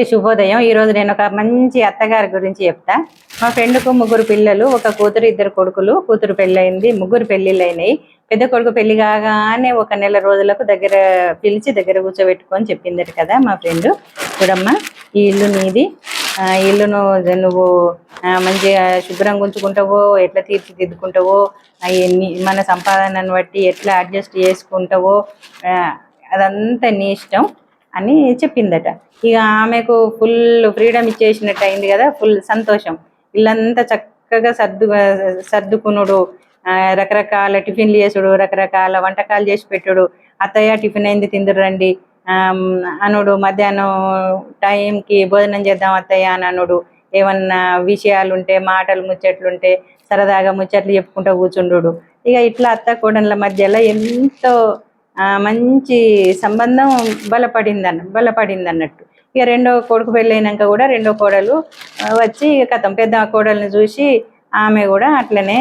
ఈ శుభోదయం. ఈరోజు నేను ఒక మంచి అత్తగారి గురించి చెప్తా. మా ఫ్రెండ్కు ముగ్గురు పిల్లలు ఒక కూతురు ఇద్దరు కొడుకులు. కూతురు పెళ్ళయింది ముగ్గురు పెళ్ళిళ్ళు అయినాయి పెద్ద కొడుకు పెళ్ళి కాగానే ఒక నెల రోజులకు దగ్గర పిలిచి దగ్గర కూర్చోబెట్టుకొని చెప్పిందట కదా మా ఫ్రెండ్. చూడమ్మా ఈ ఇల్లు నీది. ఇల్లును నువ్వు మంచిగా శుభ్రంగా ఉంచుకుంటావో ఎట్లా తీర్చిదిద్దుకుంటావో అవన్నీ మన సంపాదనను బట్టి ఎట్లా అడ్జస్ట్ చేసుకుంటావో అదంతా నీ ఇష్టం. అని చెప్పిందట. ఇక ఆమెకు ఫుల్ ఫ్రీడమ్ ఇచ్చేసినట్టు అయింది కదా ఫుల్ సంతోషం. ఇల్లంతా చక్కగా సర్దు సర్దుకునుడు రకరకాల టిఫిన్లు చేసుడు రకరకాల వంటకాలు చేసి పెట్టుడు. అత్తయ్య టిఫిన్ అయింది తిందురు రండి అనుడు మధ్యాహ్నం టైంకి భోజనం చేద్దాం అత్తయ్య అని అనుడు. ఏమన్నా విషయాలు ఉంటే మాటలు ముచ్చట్లుంటే సరదాగా ముచ్చట్లు చెప్పుకుంటూ కూర్చుండు ఇక ఇట్లా అత్త కోడళ్ళ మధ్యలో ఎంతో మంచి సంబంధం బలపడింది అన్న బలపడింది అన్నట్టు ఇక రెండో కొడుకు పెళ్ళైనాక కూడా రెండో కోడలు వచ్చి ఇక కథం పెద్ద కోడల్ని చూసి ఆమె కూడా అట్లనే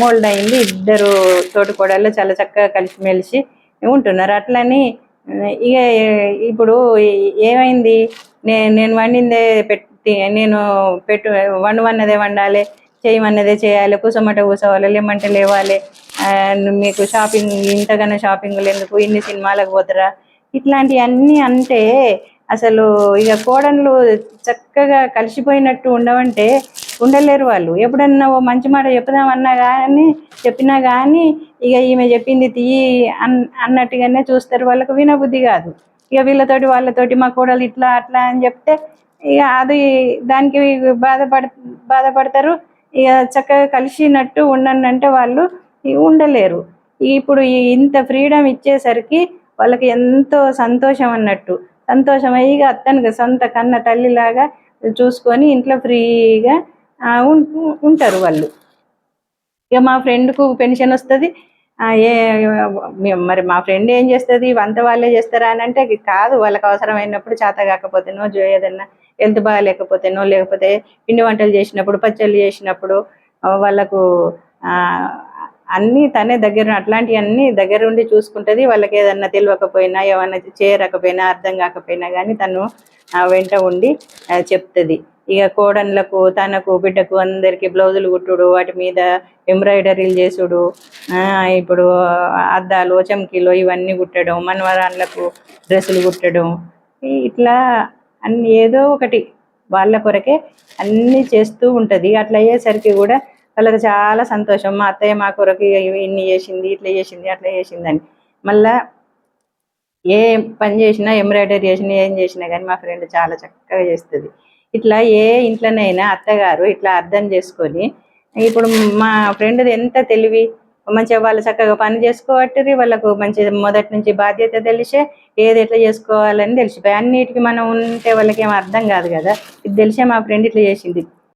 మోల్డ్ అయింది. ఇద్దరు తోటి కోడళ్ళు చాలా చక్కగా కలిసిమెలిసి ఉంటున్నారు. అట్లని ఇక ఇప్పుడు ఏమైంది? నే నేను వండిందే పెట్టి నేను పెట్టు వండమన్నదే వండాలి. చేయమన్నదే చేయాలి కూసమట కూసోవాలి లేమంటే లేవాలి. మీకు షాపింగ్ ఇంతగానో షాపింగ్లు ఎందుకు? ఇన్ని సినిమాలకు పోతారా? ఇట్లాంటివన్నీ అంటే అసలు ఇక కోడన్లు చక్కగా కలిసిపోయినట్టు ఉండవంటే ఉండలేరు వాళ్ళు. ఎప్పుడన్నా ఓ మంచి మాట చెప్పుదామన్నా కానీ చెప్పినా కానీ ఇక ఈమె చెప్పింది తీయి అన్ అన్నట్టుగానే చూస్తారు వాళ్ళకు వినబుద్ధి కాదు. ఇక వీళ్ళతోటి వాళ్ళతోటి మా కోడలు ఇట్లా అట్లా అని చెప్తే ఇక అది దానికి బాధపడ బాధపడతారు. ఇక చక్కగా కలిసినట్టు ఉండనంటే వాళ్ళు ఉండలేరు. ఇప్పుడు ఈ ఇంత ఫ్రీడమ్ ఇచ్చేసరికి వాళ్ళకి ఎంతో సంతోషం అన్నట్టు. సంతోషం అయ్యి అత్తనికి సొంత కన్న తల్లిలాగా చూసుకొని ఇంట్లో ఫ్రీగా ఉంటారు వాళ్ళు. ఇక మా ఫ్రెండ్కు పెన్షన్ వస్తుంది. ఏ మరి మా ఫ్రెండ్ ఏం చేస్తుంది? వంత వాళ్ళే చేస్తారా అని అంటే కాదు వాళ్ళకి అవసరమైనప్పుడు చేత కాకపోతేనో జో ఏదన్నా హెల్త్ బాగాలేకపోతేనో లేకపోతే పిండి వంటలు చేసినప్పుడు పచ్చళ్ళు చేసినప్పుడు వాళ్ళకు అన్నీ తనే దగ్గర అట్లాంటివన్నీ దగ్గర ఉండి చూసుకుంటుంది. వాళ్ళకి ఏదన్నా తెలియకపోయినా ఏమన్నా చేయరకపోయినా అర్థం కాకపోయినా కానీ తను ఆ, వెంట ఉండి చెప్తుంది. ఇక కోడన్లకు తనకు బిడ్డకు అందరికి బ్లౌజులు కుట్టుడు వాటి మీద ఎంబ్రాయిడరీలు చేసుడు ఇప్పుడు అద్దాలు చమ్కీలు ఇవన్నీ కుట్టడం మనవరాళ్ళకు డ్రెస్సులు కుట్టడం ఇట్లా అన్ని ఏదో ఒకటి వాళ్ళ కొరకే అన్నీ చేస్తూ ఉంటుంది. అట్లా అయ్యేసరికి కూడా వాళ్ళకి చాలా సంతోషం. మా అత్తయ్య మా కొరకు ఇన్ని చేసింది ఇట్లా చేసింది అట్లా చేసింది అని. మళ్ళా ఏ పని చేసినా ఎంబ్రాయిడరీ చేసినా ఏం చేసినా కానీ మా ఫ్రెండ్ చాలా చక్కగా చేస్తుంది. ఇట్లా ఏ ఇంట్లోనైనా అత్తగారు ఇట్లా అర్థం చేసుకొని ఇప్పుడు మా ఫ్రెండ్ది ఎంత తెలివి మంచిగా వాళ్ళు చక్కగా పని చేసుకోవట్టి వాళ్ళకు మంచి మొదటి నుంచి బాధ్యత తెలిసే ఏది ఎట్లా చేసుకోవాలని తెలిసిపోయి అన్నిటికీ మనం ఉంటే వాళ్ళకి ఏం అర్థం కాదు కదా. ఇది తెలిసే మా ఫ్రెండ్ ఇట్లా చేసింది.